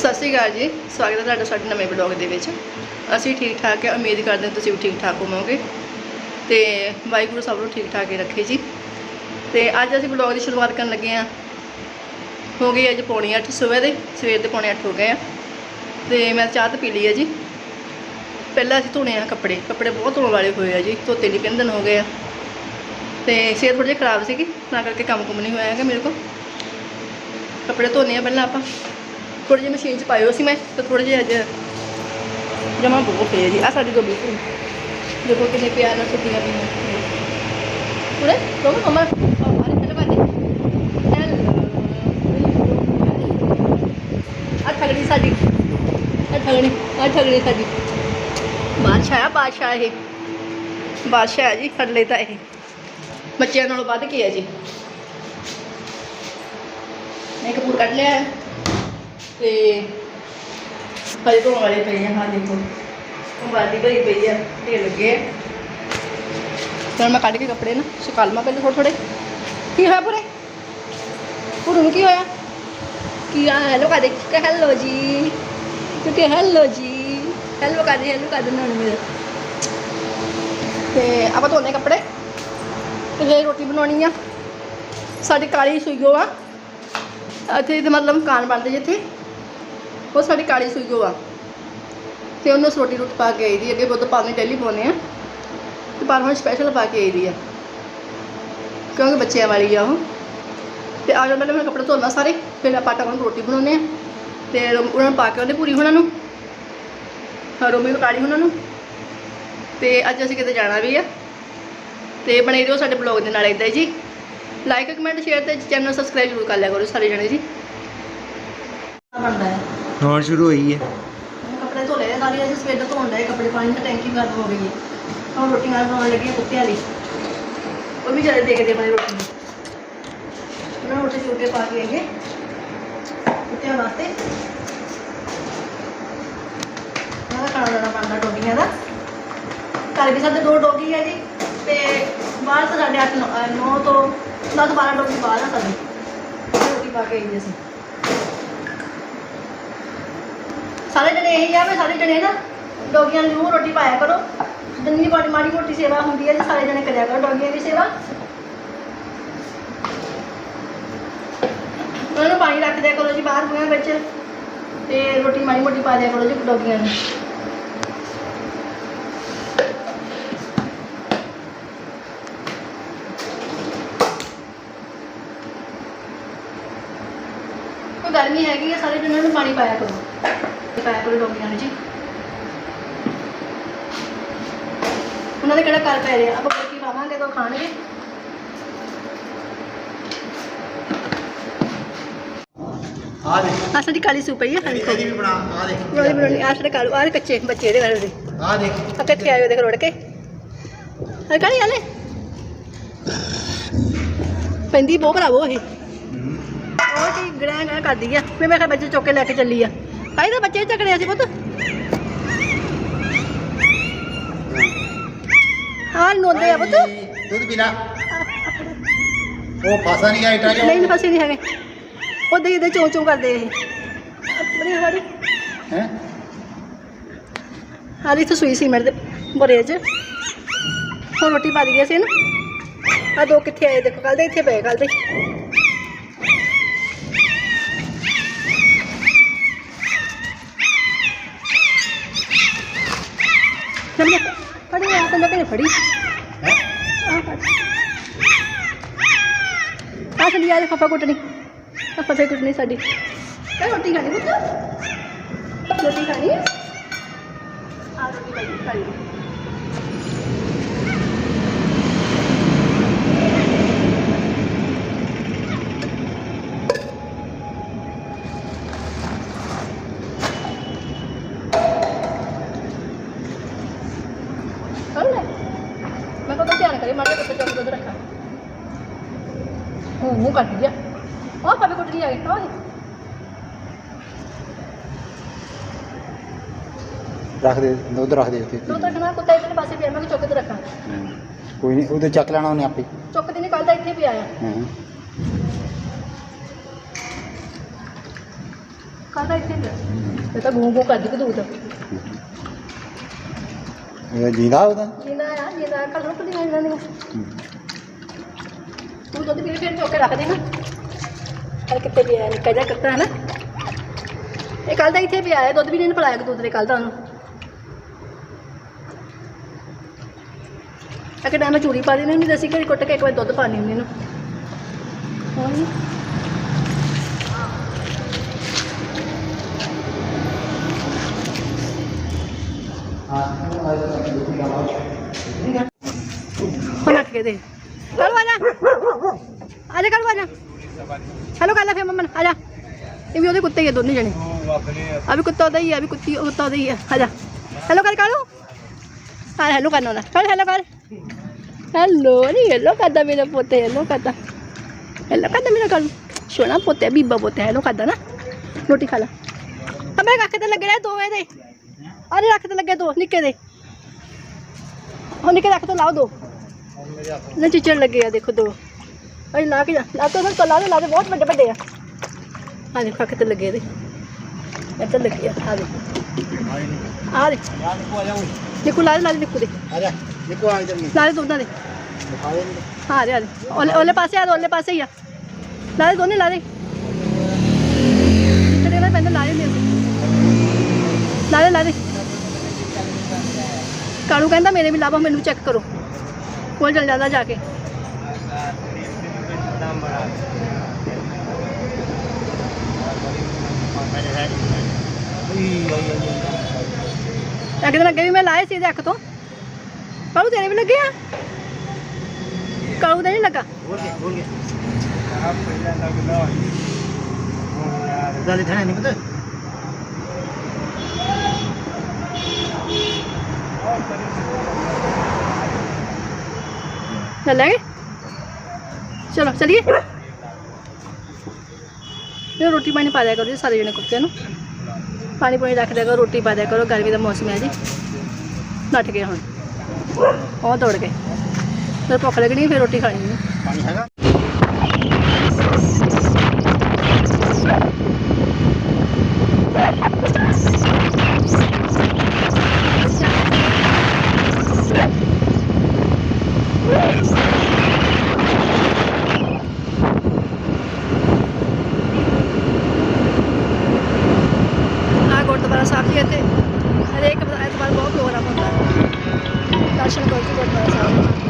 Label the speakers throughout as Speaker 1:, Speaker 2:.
Speaker 1: ਸਤਿ ਸ਼੍ਰੀ ਅਕਾਲ ਜੀ। ਸਵਾਗਤ ਹੈ ਤੁਹਾਡਾ ਸਾਡੇ ਨਵੇਂ ਬਲੌਗ ਦੇ ਵਿੱਚ। ਅਸੀਂ ਠੀਕ ਠਾਕ ਹੈ। ਉਮੀਦ ਕਰਦੇ ਹਾਂ ਤੁਸੀਂ ਵੀ ਠੀਕ ਠਾਕ ਹੋਵੋਗੇ। ਤੇ ਵਾਹਿਗੁਰੂ ਸਭ ਨੂੰ ਠੀਕ ਠਾਕ ਹੀ ਰੱਖੇ ਜੀ। ਤੇ ਅੱਜ ਅਸੀਂ ਬਲੌਗ ਦੀ ਸ਼ੁਰੂਆਤ ਕਰਨ ਲੱਗੇ ਹਾਂ। ਹੋ ਗਈ ਅੱਜ ਪੌਣੀ 8 ਸਵੇਰ। ਦੇ ਸਵੇਰ ਦੇ ਪੌਣੇ 8 ਹੋ ਗਏ ਆ। ਤੇ ਮੈਂ ਚਾਹ ਤਾਂ ਪੀ ਲਈ ਹੈ ਜੀ। ਪਹਿਲਾਂ ਅਸੀਂ ਧੋਣੇ ਆ ਕੱਪੜੇ। ਕੱਪੜੇ ਬਹੁਤ ਧੋਣ ਵਾਲੇ ਹੋਏ ਆ ਜੀ। ਧੋਤੇ ਨਹੀਂ ਤਿੰਨ ਦਿਨ ਹੋ ਗਏ ਆ। ਤੇ ਸਿਹਤ ਥੋੜੀ ਜਿਹੀ ਖਰਾਬ ਸੀਗੀ। ਤਾਂ ਕਰਕੇ ਕੰਮ ਕੁਮ ਨਹੀਂ ਹੋਇਆ ਹੈਗਾ ਮੇਰੇ ਕੋਲ। ਕੱਪੜੇ ਧੋਣੇ ਆ ਪਹਿਲਾਂ ਆਪਾਂ। ਥੋੜੇ ਜਿਹੇ ਮਸ਼ੀਨ 'ਚ ਪਾਇਓ। ਸੀ ਮੈਂ ਤਾਂ ਥੋੜੇ ਜਿਹੇ ਅੱਜ ਜਮਾ ਬਹੁਤ ਪਏ ਆ ਜੀ ਆ ਸਾਡੀ ਗੋਬੀ ਭੂਰੀ ਦੇਖੋ ਕਿੰਨੇ ਪਿਆਰ ਨਾਲ ਸੁੱਕੀਆਂ ਪਈਆਂ ਪੂਰੇ ਦੋ ਮਮਾ ਆਰੇ ਪਹਿਲਾਂ ਬਾਦੀ ਆ ਠਗੜੀ ਸਾਡੀ। ਆ ਠਗੜੀ ਆ ਠਗੜੀ ਸਾਡੀ। ਬਾਦਸ਼ਾਹ ਆ, ਬਾਦਸ਼ਾਹ ਇਹ। ਬਾਦਸ਼ਾਹ ਹੈ ਜੀ ਫੜ ਲਈ ਤਾਂ ਇਹ। ਬੱਚਿਆਂ ਨਾਲੋਂ ਵੱਧ ਕੇ ਹੈ ਜੀ। ਮੈਂ ਕਪੂਰ ਕੱਢ ਲਿਆ। ਤੇ ਹਜੇ ਧੋਣ ਵਾਲੇ ਪਏ ਆ, ਹਾਂ ਦੇਖੋ। ਉਹ ਭਰੀ ਪਈ ਆ ਢੇਰ ਲੱਗੇ ਆ। ਮੈਂ ਕੱਢ ਕੇ ਕੱਪੜੇ ਨਾ ਸੁਕਾ ਲਵਾਂ ਪਹਿਲੇ ਥੋੜ੍ਹੇ ਥੋੜ੍ਹੇ ਕੀ ਹੋਇਆ ਪੂਰੇ ਪੂਰੇ ਨੂੰ ਕੀ ਹੋਇਆ? ਕੀ ਆ ਹੈਲੋ ਕਾ ਦੇ, ਕਿ ਹੈਲੋ ਜੀ। ਤੂੰ ਹੈਲੋ ਜੀ। ਹੈਲੋ ਕਾ ਦੇ ਹੈਲੋ ਕਾ ਦੇ ਨਾਨ ਮੇਰੇ। ਤੇ ਆਪਾਂ ਧੋਨੇ ਕੱਪੜੇ। ਤੇ ਫਿਰ ਰੋਟੀ ਬਣਾਉਣੀ ਆ। ਸਾਡੀ ਕਾਲੀ ਸੂਈਓ ਆ। ਇੱਥੇ ਤੇ ਮਤਲਬ ਮਕਾਨ ਬਣਦੇ ਜਿੱਥੇ। ਉਹ ਸਾਡੀ ਕਾਲੀ ਸੂਈ ਗੋ ਆ। ਤੇ ਉਹਨੂੰ ਅਸੀਂ ਰੋਟੀ ਰੋਟੀ ਪਾ ਕੇ ਆਈ ਦੀ ਅੱਗੇ ਬੁੱਧ ਪਾਣੀ ਡੇਲੀ ਪਾਉਂਦੇ ਆ ਤੇ ਪਰ ਸਪੈਸ਼ਲ ਪਾ ਕੇ ਆਈ ਦੀ ਆ ਕਿਉਂਕਿ ਬੱਚਿਆਂ ਵਾਲੀ ਆ ਉਹ। ਤੇ ਆ ਜਾਓ ਪਹਿਲਾਂ ਮੈਂ ਕੱਪੜੇ ਧੋਣਾ ਸਾਰੇ। ਫਿਰ ਆਪਾਂ ਟਾਂ ਨੂੰ ਰੋਟੀ ਬਣਾਉਂਦੇ ਆ ਤੇ ਰੋ- ਉਹਨਾਂ ਨੂੰ ਪਾ ਕੇ ਉਹਨੇ ਪੂਰੀ ਉਹਨਾਂ ਨੂੰ। ਰੋਮੀ ਨੂੰ ਕਾਲੀ ਉਹਨਾਂ ਨੂੰ। ਤੇ ਅੱਜ ਅਸੀਂ ਕਿਤੇ ਜਾਣਾ ਵੀ ਆ। ਤੇ ਬਣੇ ਰਹੋ ਸਾਡੇ ਬਲੌਗ ਦੇ ਨਾਲ ਇਦਾਂ ਹੀ ਜੀ। ਲਾਈਕ ਕਮੈਂਟ ਸ਼ੇਅਰ ਤੇ ਚੈਨਲ ਸਬਸਕ੍ਰਾਈਬ ਜ਼ਰੂਰ ਕਰ ਲਿਆ ਕਰੋ ਸਾਰੇ ਜਣੇ ਜੀ। ਬਣਦਾ ਹੈ।
Speaker 2: ਹੁਣ ਸ਼ੁਰੂ ਹੋਈ ਹੈ।
Speaker 1: ਕੱਪੜੇ ਧੋ ਲਏ ਸਾਰੇ, ਅਸੀਂ ਸਵੇਰ ਦਾ ਧੋਣ ਲਏ ਕੱਪੜੇ ਪਾਣੀ ਦੀ ਟੈਂਕੀ ਗਰਮ ਹੋ ਗਈ ਹੈ। ਹੁਣ ਰੋਟੀ ਬਣਾਉਣ ਲੱਗੀ ਹਾਂ ਕੁੱਤਿਆਂ ਲਈ ਉਹ ਵੀ ਜਿਹੜੇ ਦੇਖਦੇ ਬਣੇ ਰੋਟੀ ਨੂੰ। ਉਹਨਾਂ ਨੂੰ ਰੋਟੀ ਚੂਕੇ ਪਾ ਕੇ ਆਈਏ ਕੁੱਤਿਆਂ ਵਾਸਤੇ। ਉਹਨਾਂ ਖਾਣਾ ਦੇਣਾ ਪੈਂਦਾ ਡੋਗੀਆਂ ਦਾ। ਘਰ ਵੀ ਸਾਡੇ ਦੋ ਡੋਗੀ ਹੈ ਜੀ, ਤੇ ਬਾਹਰ ਤਾਂ ਸਾਡੇ 8 9 ਤੋਂ 10 12 ਡੋਗੀ ਬਾਹਰ ਆ ਸਾਡੇ। ਰੋਟੀ ਪਾ ਕੇ ਆਈ ਅਸੀਂ। ਸਾਰੇ ਜਣੇ ਇਹੀ ਆ ਵੀ ਸਾਰੇ ਜਣੇ ਨਾ ਡੋਗੀਆਂ ਨੂੰ ਜ਼ਰੂਰ ਰੋਟੀ ਪਾਇਆ ਕਰੋ। ਜਿੰਨੀ ਬੜੀ ਮਾੜੀ ਮੋਟੀ ਸੇਵਾ ਹੁੰਦੀ ਹੈ, ਜੀ ਸਾਰੇ ਜਣੇ ਕਰਿਆ ਕਰੋ ਡੋਗੀਆਂ ਦੀ ਸੇਵਾ। ਉਹਨਾਂ ਨੂੰ ਪਾਣੀ ਰੱਖ ਦਿਆ ਕਰੋ ਜੀ ਬਾਹਰ ਬੂਹਿਆਂ ਵਿੱਚ ਤੇ ਰੋਟੀ ਮਾੜੀ ਮੋਟੀ ਪਾ ਦਿਆ ਕਰੋ ਜੀ ਡੋਗੀਆਂ ਨੂੰ। ਕੋਈ ਗਰਮੀ ਹੈਗੀ ਆ ਸਾਰੇ ਜਣੇ ਨੂੰ ਪਾਣੀ ਪਾਇਆ ਕਰੋ। ਪਾਇਆ ਕਰੋ ਡੋਗੀਆਂ ਨੂੰ ਜੀ। ਉਹਨਾਂ ਦੇ ਕਿਹੜਾ ਕਰ ਪੈ ਰਿਹਾ ਆਪਾਂ ਰੋਟੀ ਪਾਵਾਂਗੇ? ਤਾਂ ਖਾਣਗੇ।
Speaker 2: ਆ ਦੇ
Speaker 1: ਆ ਸਾਡੀ ਕਾਲੀ ਸੂਪ ਖਾਣੀ
Speaker 2: ਇਹਦੀ ਵੀ ਬਣਾ ਆ ਦੇ
Speaker 1: ਰੋਲੀ ਬਣਾਉਣੀ ਆ। ਸਾਡੇ ਕਾਲੂ ਆ ਕੱਚੇ ਬੱਚੇ ਇਹਦੇ ਵਾਲੇ ਦੇ।
Speaker 2: ਆ ਦੇਖ।
Speaker 1: ਆ ਆਏ ਉਹਦੇ ਕੋਲ ਉੜ ਕੇ। ਆ ਕਾਲੀ ਆਲੇ ਪੈਂਦੀ ਬਹੁਤ ਭਰਾਵੋ ਇਹ। ਉਹ ਕੀ ਗੜਾਂ ਗੜਾਂ ਕਰਦੀ ਆ। ਫਿਰ ਮੈਂ ਕਿਹਾ ਬੱਚੇ ਚੁੱਕ ਕੇ ਲੈ ਕੇ ਚੱਲੀ ਆ। ਕਾਈ ਤਾਂ ਬੱਚੇ ਝਗੜਿਆ ਸੀ ਪੁੱਤ। ਹਾਂ ਨੋਂਦੇ ਆ ਪੁੱਤ।
Speaker 2: ਦੁੱਧ ਪੀ ਲੈ। ਉਹ ਫਸਾ ਨਹੀਂ ਆਈਟਾ ਜੋ
Speaker 1: ਨਹੀਂ ਫਸੇ ਨਹੀਂ ਹੈਗੇ। ਉਹਦੇ ਇਹਦੇ ਚੋਂ ਚੋਂ ਕਰਦੇ ਇਹ। ਬੜੀ ਹਵਾੜੀ
Speaker 2: ਹੈ?
Speaker 1: ਹਾਲੀ ਤਾਂ ਸੂਈ ਸੀਮੈਂਟ ਦੇ ਬਰੇ 'ਚ। ਹੁਣ ਰੋਟੀ ਪਾ ਦਈਏ ਸੀ ਨਾ। ਆ ਦੋ ਕਿੱਥੇ ਆਏ ਦੇਖੋ ਕੱਲ ਦੇ ਇੱਥੇ ਪਏ ਕੱਲ ਦੇ। ਆ ਫੜ ਆ ਸੰਦੀ ਆ ਫਾਫਾ ਕੁੱਟਣੀ ਆ ਕੁੱਟਣੀ ਸਾਡੀ। ਇਹ ਰੋਟੀ ਖਾਣੀ ਪੁੱਤ? ਰੋਟੀ ਖਾਣੀ? ਹੈ ਆ ਰੋਟੀ ਖਾਣੀ ਖਾਣੀ ਕਰ ਲੈ ਮੈਂ ਕਦੋਂ ਧਿਆਨ ਕਰੀ ਮਾਰੇ ਕੁੱਤੇ ਚੋਂ ਦੁੱਧ ਰੱਖਾਂ ਪਾਵੇ ਕੁੱਟ ਲਈ ਆ ਗਈ ਆਹ
Speaker 2: ਰੱਖ ਦੇ ਦੁੱਧ ਰੱਖ ਦੇ ਉੱਤੇ
Speaker 1: ਦੁੱਧ ਰੱਖਣਾ ਕੁੱਤਾ ਇਧਰ ਪਾਸੇ ਪਿਆ ਮੈਂ ਕਿ ਚੁੱਕ ਕੇ ਰੱਖਾਂ।
Speaker 2: ਕੋਈ ਨਹੀਂ ਉਹਦੇ ਚੱਕ ਲੈਣਾ ਉਹਨੇ ਆਪੇ।
Speaker 1: ਚੁੱਕ ਤੇ ਨਹੀਂ ਕੱਲ ਦਾ ਇੱਥੇ ਪਿਆ ਆ।
Speaker 2: ਹਾਂ।
Speaker 1: ਕੱਲ ਦਾ ਇੱਥੇ ਪਿਆ। ਇਹ ਤਾਂ ਗੂੰ ਗੂੰ ਕਰਦੀ ਕਦੂਤ
Speaker 2: ਇਹ ਜਿੰਦਾ ਉਹਦਾ?
Speaker 1: ਜਿੰਦਾ ਆ ਜਿੰਦਾ ਕੱਲ ਰੁਕ ਨਹੀਂ ਇਹਨਾਂ ਨੇ। ਤੂੰ ਦੁੱਧ ਪੀ ਫਿਰ ਚੋਕੇ ਰੱਖ ਦੇਣਾ ਕੱਲ ਕਿੱਥੇ ਪਿਆ ਨਿੱਕਾ ਜਿਹਾ ਕੱਤਾ ਹੈ ਨਾ ਇਹ ਕੱਲ ਦਾ ਇੱਥੇ ਪਿਆ ਹੈ ਦੁੱਧ ਵੀ ਨਹੀਂ ਇਹਨੇ ਪਿਲਾਇਆ ਕਦੂਤ ਨੇ ਕੱਲ ਦਾ ਉਹਨੂੰ ਅਕੇ ਟਾਈਮ ਮੈਂ ਚੂਰੀ ਪਾ ਦੇਣੀ ਨਹੀਂ ਦੱਸੀ ਕਿ ਕੁੱਟ ਕੇ ਇੱਕ ਵਾਰ ਦੁੱਧ ਪਾਣੀ ਹੁੰਦੀ ਇਹਨੂੰ ਹੋਰ ਜੀ ਹੁਣ ਉੱਠ ਕੇ ਦੇ ਚਲੋ ਆ ਜਾ ਆ ਜਾ ਕਰ ਆ ਜਾ ਚਲੋ ਕਰ ਲੈ ਫੇ ਮੰਮਨ ਆ ਜਾ ਇਹ ਵੀ ਉਹਦੇ ਕੁੱਤੇ ਹੀ ਆ ਦੋਨੇ ਜਣੇ ਆ ਵੀ ਕੁੱਤਾ ਉਹਦਾ ਹੀ ਆ ਵੀ ਕੁੱਤੀ ਕੁੱਤਾ ਉਹਦਾ ਹੀ ਆ ਆ ਜਾ ਹੈਲੋ ਕਰ ਕਾਲੂ ਆ ਹੈਲੋ ਕਰਨਾ ਨਾ ਕਰ ਹੈਲੋ ਕਰ ਹੈਲੋ ਨਹੀਂ ਹੈਲੋ ਕਰਦਾ ਮੇਰਾ ਪੁੱਤ ਹੈਲੋ ਕਰਦਾ ਹੈਲੋ ਕਰਦਾ ਮੇਰਾ ਕਾਲੂ ਸੋਨਾ ਪੁੱਤ ਬੀਬਾ ਪੁੱਤ ਹੈ ਹੈਲੋ ਕਰਦਾ ਨਾ ਰੋਟੀ ਖਾ ਲੈ ਆ ਮੇਰੇ ਤੇ ਲੱਗੇ ਰਹੇ ਦੋਵੇਂ ਦੇ ਅਰੇ ਰੱਖ ਤੇ ਲੱਗੇ ਦੋ ਨਿੱਕੇ ਦੇ ਉਹ ਨਿੱਕੇ ਰੱਖ ਤੋਂ ਲਾਓ ਦੋ ਨਾ ਚਿਚੜ ਲੱਗੇ ਆ, ਦੇਖੋ ਦੋ। ਅਈ ਲਾ ਕੇ ਜਾ, ਲਾ ਤੋਂ ਫਿਰ ਲਾ ਦੇ ਲਾ ਦੇ, ਬਹੁਤ ਵੱਡੇ ਵੱਡੇ ਆ। ਆ ਦੇਖੋ ਅੱਖ ਲੱਗੇ ਇਹਦੇ। ਇੱਧਰ ਲੱਗੇ ਆ ਆ ਦੇ ਆ ਦੇ ਨਿੱਕੂ ਲਾ ਦੇ ਲਾ ਦੇ ਨਿੱਕੂ ਦੇ।
Speaker 2: ਆ ਜਾ ਦੇਖੋ ਆ ਇਧਰ
Speaker 1: ਲਾ ਦੇ ਦੋਨਾਂ ਦੇ। ਹਾਂ ਦੇ ਆ ਦੇ। ਉਹਲੇ ਉਹਲੇ ਪਾਸੇ ਆ, ਉਹਲੇ ਪਾਸੇ ਹੀ ਆ। ਲਾ ਦੇ ਦੋਨੇ, ਲਾ ਦੇ। ਤੇਰੇ ਨਾਲ ਪੈਂਦਾ ਲਾ ਦੇ ਲਾ ਦੇ ਲਾ ਦੇ। ਕਾਲੂ ਕਹਿੰਦਾ, ਮੇਰੇ ਵੀ ਲਾਭਾ ਮੈਨੂੰ ਚੈੱਕ ਕਰੋ। ਕੋਲ ਚਲ ਜਾਂਦਾ ਜਾ ਕੇ ਇੱਕ ਦਿਨ ਅੱਗੇ ਵੀ ਮੈਂ ਲਾਏ ਸੀ ਇਹਦੇ ਅੱਖ ਤੋਂ ਕਾਲੂ ਤੇਰੇ ਵੀ ਲੱਗੇ ਆ ਕਾਲੂ ਦਾ ਨਹੀਂ ਲੱਗਾ
Speaker 2: ਬੋਲ ਕੇ ਬੋਲ ਕੇ ਦਾਲੇ ਥਾਣੇ ਨਹੀਂ ਪਤਾ
Speaker 1: ਚੱਲਾਂਗੇ ਚਲੋ ਚਲੀਏ ਇਹ ਰੋਟੀ ਪਾਣੀ ਪਾ ਦਿਆ ਕਰੋ ਜੀ ਸਾਰੇ ਜਣੇ ਕੁੱਤਿਆਂ ਨੂੰ ਪਾਣੀ ਪਾਣੀ ਰੱਖ ਦਿਆ ਕਰੋ ਰੋਟੀ ਪਾ ਦਿਆ ਕਰੋ ਗਰਮੀ ਦਾ ਮੌਸਮ ਹੈ ਜੀ ਨੱਠ ਗਏ ਹੁਣ ਉਹ ਦੌੜ ਗਏ ਫਿਰ ਭੁੱਖ ਲੱਗਣੀ ਫਿਰ ਰੋਟੀ ਖਾਣੀ ਹੈ
Speaker 2: ਪਾਣੀ ਹੈਗਾ
Speaker 1: ਆ ਗੁਰਦੁਆਰਾ ਸਾਹਿਬ ਜੀ ਇੱਥੇ ਹਰੇਕ ਐਤਵਾਰ ਬਹੁਤ ਪ੍ਰੋਗਰਾਮ ਹੁੰਦਾ ਹੈ ਦਰਸ਼ਨ ਕਰੋ ਜੀ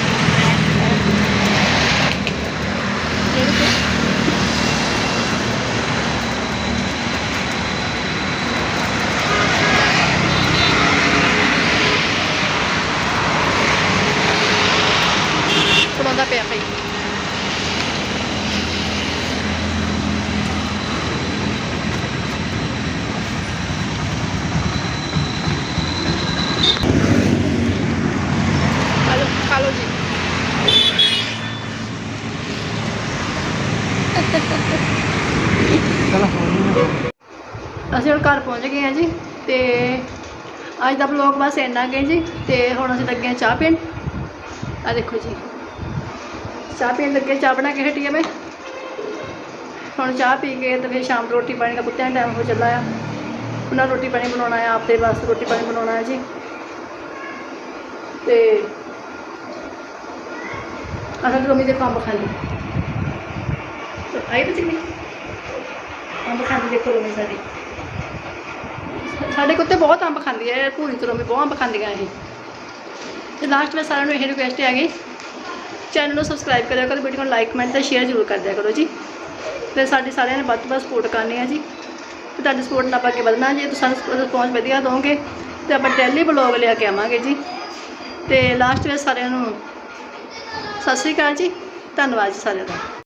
Speaker 1: ਅਸੀਂ ਹੁਣ ਘਰ ਪਹੁੰਚ ਗਏ ਹਾਂ ਜੀ ਤੇ ਅੱਜ ਦਾ ਵਲੌਗ ਬਸ ਇੰਨਾ ਗਏ ਜੀ ਤੇ ਹੁਣ ਅਸੀਂ ਲੱਗੇ ਹਾਂ ਚਾਹ ਪੀਣ। ਆ ਦੇਖੋ ਜੀ। ਚਾਹ ਪੀਣ ਲੱਗੇ, ਚਾਹ ਬਣਾ ਕੇ ਹਟੀ ਆ ਮੈਂ। ਹੁਣ ਚਾਹ ਪੀ ਕੇ ਤੇ ਫਿਰ ਸ਼ਾਮ ਨੂੰ ਰੋਟੀ ਪਾਣੀ ਦਾ ਕੁੱਤਿਆਂ ਟਾਈਮ ਹੋ ਚੱਲਾ ਆ। ਉਹਨਾਂ ਨੂੰ ਰੋਟੀ ਪਾਣੀ ਬਣਾਉਣਾ ਆ, ਆਪਦੇ ਵਾਸਤੇ ਰੋਟੀ ਪਾਣੀ ਬਣਾਉਣਾ ਹੈ ਜੀ। ਤੇ ਅਸਾਂ ਰੋਮੀ ਦੇ ਕੰਮ ਖਾਲੀ। ਆਈ ਬੱਚੀ ਅੰਬ ਖਾਂਦੀ ਦੇਖੋ ਰੋਮੀ ਸਾਡੀ ਸਾਡੇ ਕੁੱਤੇ ਬਹੁਤ ਅੰਬ ਖਾਂਦੀ ਹੈ ਭੂਰੀ ਤੋਂ ਵੀ ਬਹੁਤ ਅੰਬ ਖਾਂਦੀਆਂ ਇਹ। ਤੇ ਲਾਸਟ ਵਿੱਚ ਸਾਰਿਆਂ ਨੂੰ ਇਹ ਰਿਕੁਐਸਟ ਹੈ ਗਈ ਚੈਨਲ ਨੂੰ ਸਬਸਕ੍ਰਾਈਬ ਕਰਿਆ ਕਰੋ ਵੀਡੀਓ ਨੂੰ ਲਾਈਕ ਕਮੈਂਟ ਤੇ ਸ਼ੇਅਰ ਜ਼ਰੂਰ ਕਰ ਦਿਆ ਕਰੋ ਜੀ। ਤੇ ਸਾਡੀ ਸਾਰਿਆਂ ਨੇ ਵੱਧ ਤੋਂ ਵੱਧ ਸਪੋਰਟ ਕਰਨੀ ਹੈ ਜੀ। ਤੇ ਤੁਹਾਡੀ ਸਪੋਰਟ ਨਾਲ ਆਪਾਂ ਅੱਗੇ ਵਧਣਾ ਜੇ ਤੁਸੀਂ ਸਾਨੂੰ ਰਿਸਪੌਂਸ ਵਧੀਆ ਦੋਗੇ ਤੇ ਆਪਾਂ ਡੇਲੀ ਬਲੌਗ ਲਿਆ ਕੇ ਆਵਾਂਗੇ ਜੀ। ਤੇ ਲਾਸਟ ਵਿੱਚ ਸਾਰਿਆਂ ਨੂੰ ਸਤਿ ਸ਼੍ਰੀ ਅਕਾਲ ਜੀ, ਧੰਨਵਾਦ ਜੀ ਸਾਰਿਆਂ ਦਾ।